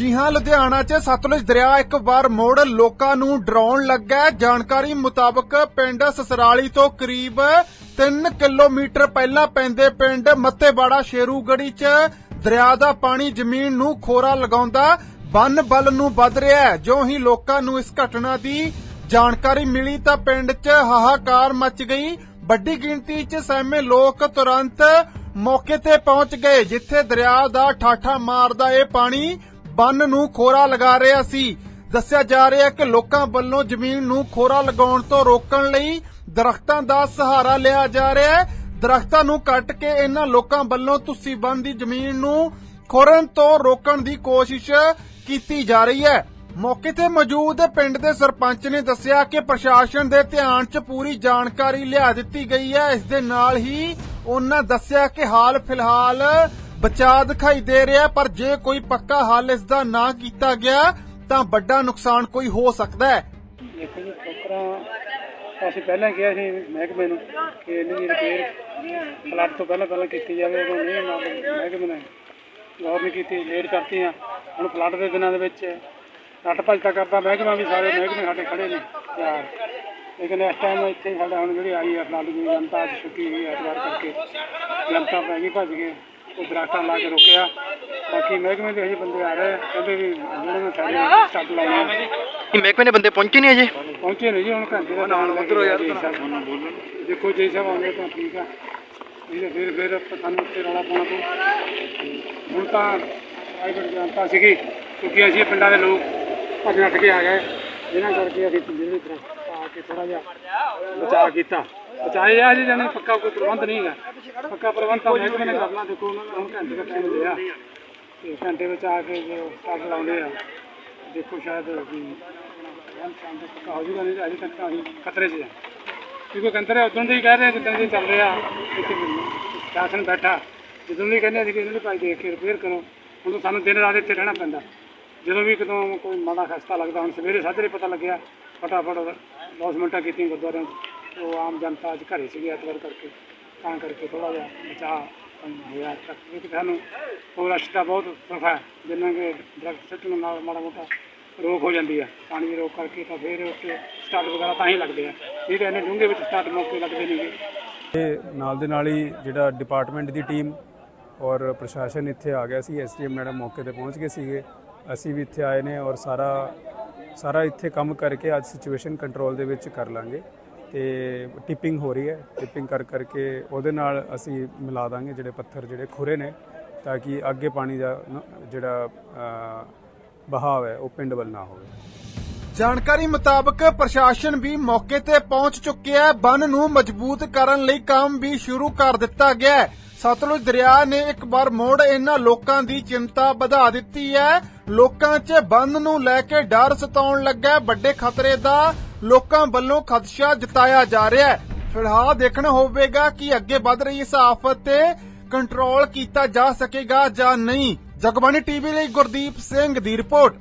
ਜੀ ਹਾਂ, ਲੁਧਿਆਣਾ 'ਚ ਸਤਲੁਜ ਦਰਿਆ ਇੱਕ ਵਾਰ ਮੋੜ ਲੋਕਾਂ ਨੂੰ ਡਰਾਉਣ ਲੱਗਾ ਜਾਣਕਾਰੀ ਮੁਤਾਬਕ ਪਿੰਡ ਸਸਰਾਲੀ ਤੋਂ ਕਰੀਬ 3 ਕਿਲੋਮੀਟਰ ਪਹਿਲਾਂ ਪੈਂਦੇ ਪਿੰਡ ਮੱਤੇਵਾੜਾ ਸ਼ੇਰੂਗੜੀ 'ਚ ਦਰਿਆ ਦਾ ਪਾਣੀ ਜ਼ਮੀਨ ਨੂੰ ਖੋਰਾ ਲਗਾਉਂਦਾ ਬੰਨ ਬਲ ਨੂੰ ਵੱਧ ਰਿਹਾ ਹੈ। ਜਿਉਂ ਹੀ ਲੋਕਾਂ ਨੂੰ ਇਸ ਘਟਨਾ ਦੀ ਜਾਣਕਾਰੀ ਮਿਲੀ ਤਾਂ ਪਿੰਡ 'ਚ ਹਾਹਾਕਾਰ ਮਚ ਗਈ। ਵੱਡੀ ਗਿਣਤੀ 'ਚ ਸਹਿਮੇ ਲੋਕ ਤੁਰੰਤ ਮੌਕੇ ਤੇ ਪਹੁੰਚ ਗਏ, ਜਿੱਥੇ ਦਰਿਆ ਦਾ ਠਾਠਾ ਮਾਰਦਾ ਇਹ ਪਾਣੀ ਬੰਨ ਨੂੰ ਖੋਰਾ ਲਗਾ ਰਿਹਾ ਸੀ। ਦੱਸਿਆ ਜਾ ਰਿਹਾ ਕਿ ਲੋਕਾਂ ਵੱਲੋਂ ਜ਼ਮੀਨ ਨੂੰ ਖੋਰਾ ਲਗਾਉਣ ਤੋਂ ਰੋਕਣ ਲਈ ਦਰਖਤਾਂ ਦਾ ਸਹਾਰਾ ਲਿਆ ਜਾ ਰਿਹਾ ਹੈ। ਦਰਖਤਾਂ ਨੂੰ ਕੱਟ ਕੇ ਇਹਨਾਂ ਲੋਕਾਂ ਵੱਲੋਂ ਤੁਸੀਂ ਬੰਨ ਦੀ ਜ਼ਮੀਨ ਨੂੰ ਖੋਰਨ ਤੋਂ ਰੋਕਣ ਦੀ ਕੋਸ਼ਿਸ਼ ਕੀਤੀ ਜਾ ਰਹੀ ਹੈ। ਮੌਕੇ ਤੇ ਮੌਜੂਦ ਪਿੰਡ ਦੇ ਸਰਪੰਚ ਨੇ ਦੱਸਿਆ ਕਿ ਪ੍ਰਸ਼ਾਸਨ ਦੇ ਧਿਆਨ 'ਚ ਪੂਰੀ ਜਾਣਕਾਰੀ ਲਿਆ ਦਿੱਤੀ ਗਈ ਹੈ। ਇਸ ਦੇ ਨਾਲ ਹੀ ਉਹਨਾਂ ਦੱਸਿਆ ਕਿ ਹਾਲ ਫਿਲਹਾਲ ਬਚਾਅ ਦਿਖਾਈ ਦੇ ਰਿਹਾ, ਪਰ ਜੇ ਕੋਈ ਪੱਕਾ ਹੱਲ ਇਸ ਦਾ ਨਾ ਕੀਤਾ ਗਿਆ, ਤਾਂ ਵੱਡਾ ਨੁਕਸਾਨ ਕੋਈ ਹੋ ਸਕਦਾ ਹੈ। ਦੇਖੋ ਜੀ ਠੋਕਰਾਂ ਅਸੀਂ ਪਹਿਲਾਂ ਕਿਹਾ ਸੀ ਮਹਿਕਮੇ ਨੂੰ ਕਿ ਇਹਨਾਂ ਦੀ ਰਿਪੇਅਰ ਫਲੱਡ ਤੋਂ ਪਹਿਲਾਂ ਪਹਿਲਾਂ ਕੀਤੀ ਜਾਵੇ ਉਦੋਂ ਨਹੀਂ ਨਾ ਮਹਿਕਮੇ ਨੇ ਗੌਰ ਨਹੀਂ ਕੀਤੀ ਲੇਟ ਕਰਤੀ ਆ। ਹੁਣ ਫਲੱਡ ਦੇ ਦਿਨਾਂ ਦੇ ਵਿੱਚ ਰੱਟ ਭੱਜ ਤਾਂ ਕਰਦਾ ਮਹਿਕਮਾ ਵੀ ਸਾਰੇ ਮਹਿਕਮੇ ਸਾਡੇ ਖੜੇ ਨੇ, ਤਿਆਰ। ਲੇਕਿਨ ਇਸ ਟਾਈਮ ਇੱਥੇ ਸਾਡਾ ਹੁਣ ਜਿਹੜੀ ਆਈ ਹੈ ਫਲੱਡ ਦੀ ਜਨਤਾ ਅੱਜ ਛੁੱਟੀ ਹੋਈ ਐਤਵਾਰ ਕਰਕੇ। ਜਨਤਾ ਪੈ ਗਈ ਭੱਜ ਗਏ ਉਹ ਦਰਖਤਾਂ ਲਾ ਕੇ ਰੋਕਿਆ। ਬਾਕੀ ਮਹਿਕਮੇ ਦੇ ਹਜੇ ਬੰਦੇ ਆ ਰਹੇ। ਆ, ਕਹਿੰਦੇ ਵੀ ਜਿਹੜੇ ਮੈਂ ਸਾਡੇ ਸਟੱਡ ਲਾਉਣੇ ਆ। ਇਹ ਮਹਿਕਮੇ ਦੇ ਬੰਦੇ ਪਹੁੰਚੇ ਨਹੀਂ ਅਜੇ? ਪਹੁੰਚੇ ਨਹੀਂ ਜੀ ਹੁਣ ਘੰਟੇ ਦਾ ਟਾਈਮ ਉਧਰੋ ਯਾਰ ਦੇਖੋ ਜੇ ਸਾਹਿਬ ਆਉਂਦੇ ਤਾਂ ਠੀਕ ਆ। ਤਾਂ ਫਿਰ ਫਿਰ ਸਾਨੂੰ ਉੱਤੇ ਰੌਲਾ ਪਾਉਣਾ ਪਊ। ਹੁਣ ਤਾਂ ਪ੍ਰਾਈਵੇਟ ਜਨਤਾ ਸੀਗੀ ਕਿਉਂਕਿ ਅਸੀਂ ਪਿੰਡਾਂ ਦੇ ਲੋਕ ਭੱਜ ਨੱਠ ਕੇ ਆ ਗਏ। ਇਹਨਾਂ ਕਰਕੇ ਅਸੀਂ ਜਿਹੜੇ ਦਰਖਤ ਆ ਕੇ ਥੋੜਾ ਜਿਹਾ ਬਚਾਅ ਕੀਤਾ। ਬਚਾਏ ਜਾ ਜੀ ਜਾਨੇ ਪੱਕਾ ਕੋਈ ਪ੍ਰਬੰਧ ਨਹੀਂ ਹੈਗਾ। ਪੱਕਾ ਪ੍ਰਬੰਧ ਤਾਂ ਮਹਿਕਮੇ ਨੇ ਕਰਨਾ, ਦੇਖੋ ਉਹਨਾਂ ਨੇ ਹੁਣ ਘੰਟੇ ਦਾ ਟਾਈਮ ਲਿਆ ਤੇ ਘੰਟੇ ਵਿੱਚ ਆ ਕੇ ਜੋ ਸਟਾਰਟ ਲਾਉਂਦੇ ਆ। ਦੇਖੋ ਸ਼ਾਇਦ ਵੀ ਰਹਿਣ ਸਹਿਣ ਪੱਕਾ ਹੋ ਜੂਗਾ, ਨਹੀਂ ਅਜੇ ਤੱਕ ਤਾਂ ਅਸੀਂ ਖਤਰੇ 'ਚ ਆ। ਕਿਉਂਕਿ ਕੰਤਰੇ ਉਦੋਂ ਦੇ ਹੀ ਕਹਿ ਰਹੇ ਜਿੱਦਾਂ ਦੇ ਚੱਲ ਰਿਹਾ। ਇੱਥੇ ਸ਼ਾਸਨ ਬੈਠਾ। ਜਦੋਂ ਵੀ ਕਹਿੰਦੇ ਸੀ ਕਿ ਇਹਨਾਂ ਨੂੰ ਭਾਈ ਦੇਖ ਕੇ ਰਿਪੇਅਰ ਕਰੋ। ਹੁਣ ਤਾਂ ਸਾਨੂੰ ਦਿਨ ਰਾਤ ਇੱਥੇ ਰਹਿਣਾ ਪੈਂਦਾ। ਜਦੋਂ ਵੀ ਕਦੋਂ ਕੋਈ ਮਾੜਾ ਖਸਤਾ ਲੱਗਦਾ, ਹੁਣ ਸਵੇਰੇ ਸਾਜਰੇ ਪਤਾ ਲੱਗਿਆ। ਫਟਾਫਟ ਲੌਸਮੈਂਟਾਂ ਕੀਤੀਆਂ ਗੁਰਦੁਆਰਿਆਂ 'ਚ। ਉਹ ਆਮ ਜਨਤਾ ਅੱਜ ਘਰੇ ਸੀਗੀ ਐਤਵਾਰ ਕਰਕੇ। ਤਾਂ ਕਰਕੇ ਥੋੜਾ ਜਿਹਾ ਬਚਾਅ ਹੋਇਆ ਤੱਕ। ਕਿ ਸਾਨੂੰ ਹੋਰ ਅਸ਼ਤਾ ਬਹੁਤ ਸੁੱਖ ਹੈ। ਜਿੰਨਾ ਕਿ ਦਰਖਤ ਸਿੱਟਣ ਨਾਲ ਮਾੜਾ ਮੋਟਾ ਰੋਕ ਹੋ ਜਾਂਦੀ ਆ ਪਾਣੀ ਦੀ ਰੋਕ ਕਰਕੇ ਤਾਂ ਫਿਰ ਉੱਤੇ ਸਟਾਰਟ ਵਗੈਰਾ ਤਾਂ ਹੀ ਲੱਗਦੇ ਆ। ਇਹ ਤਾਂ ਇਹਨੇ ਡੂੰਘੇ ਵਿੱਚ ਸਟਾਰਟ ਮੌਕੇ ਲੱਗਦੇ ਨਹੀਂਗੇ ਤੇ ਨਾਲ ਦੇ ਨਾਲ ਹੀ ਜਿਹੜਾ ਡਿਪਾਰਟਮੈਂਟ ਦੀ ਟੀਮ ਔਰ ਪ੍ਰਸ਼ਾਸਨ ਇੱਥੇ ਆ ਗਿਆ ਸੀ ਐਸਡੀਐਮ ਮੈਡਮ ਮੌਕੇ ਤੇ ਪਹੁੰਚ ਗਏ ਸੀਗੇ। ਅਸੀਂ ਵੀ ਇੱਥੇ ਆਏ ਨੇ ਔਰ ਸਾਰਾ ਸਾਰਾ ਇੱਥੇ ਕੰਮ ਕਰਕੇ ਅੱਜ ਸਿਚੁਏਸ਼ਨ ਕੰਟਰੋਲ ਦੇ ਵਿੱਚ ਕਰ ਲਾਂਗੇ। ਤੇ ਟਿਪਿੰਗ ਹੋ ਰਹੀ ਹੈ। ਟਿਪਿੰਗ ਕਰ ਕਰਕੇ ਉਹਦੇ ਨਾਲ ਅਸੀਂ ਮਿਲਾ ਦਾਂਗੇ ਜਿਹੜੇ ਪੱਥਰ ਜਿਹੜੇ ਖੁਰੇ ਨੇ, ਤਾਂ ਕਿ ਅੱਗੇ ਪਾਣੀ ਦਾ ਜਿਹੜਾ ਬਹਾਵ ਹੈ, ਉਹ ਪਿੰਡ ਵੱਲ ਨਾ ਹੋਵੇ। ਜਾਣਕਾਰੀ ਮੁਤਾਬਕ ਪ੍ਰਸ਼ਾਸਨ ਵੀ ਮੌਕੇ ਤੇ ਪਹੁੰਚ ਚੁੱਕਿਆ ਹੈ। ਬੰਨ ਨੂੰ ਮਜ਼ਬੂਤ ਕਰਨ ਲਈ ਕੰਮ ਵੀ ਸ਼ੁਰੂ ਕਰ ਦਿੱਤਾ ਗਿਆ ਹੈ। ਸਤਲੁਜ ਦਰਿਆ ਨੇ ਇੱਕ ਵਾਰ ਮੋੜ ਇਹਨਾਂ ਲੋਕਾਂ ਦੀ ਚਿੰਤਾ ਵਧਾ ਦਿੱਤੀ ਹੈ। ਲੋਕਾਂ 'ਚ ਬੰਨ ਨੂੰ ਲੈ ਕੇ ਡਰ ਸਤਾਉਣ ਲੱਗਾ ਵੱਡੇ ਖਤਰੇ ਦਾ ਲੋਕਾਂ ਵੱਲੋਂ ਖਦਸ਼ਾ ਜਤਾਇਆ ਜਾ ਰਿਹਾ ਹੈ। ਫਿਲਹਾਲ ਦੇਖਣਾ ਹੋਵੇਗਾ ਕਿ ਅੱਗੇ ਵੱਧ ਰਹੀ ਇਸ ਆਫਤ ਤੇ ਕੰਟਰੋਲ ਕੀਤਾ ਜਾ ਸਕੇਗਾ ਜਾਂ ਨਹੀਂ। ਜਗਬਾਣੀ ਟੀਵੀ ਲਈ ਗੁਰਦੀਪ ਸਿੰਘ ਦੀ ਰਿਪੋਰਟ।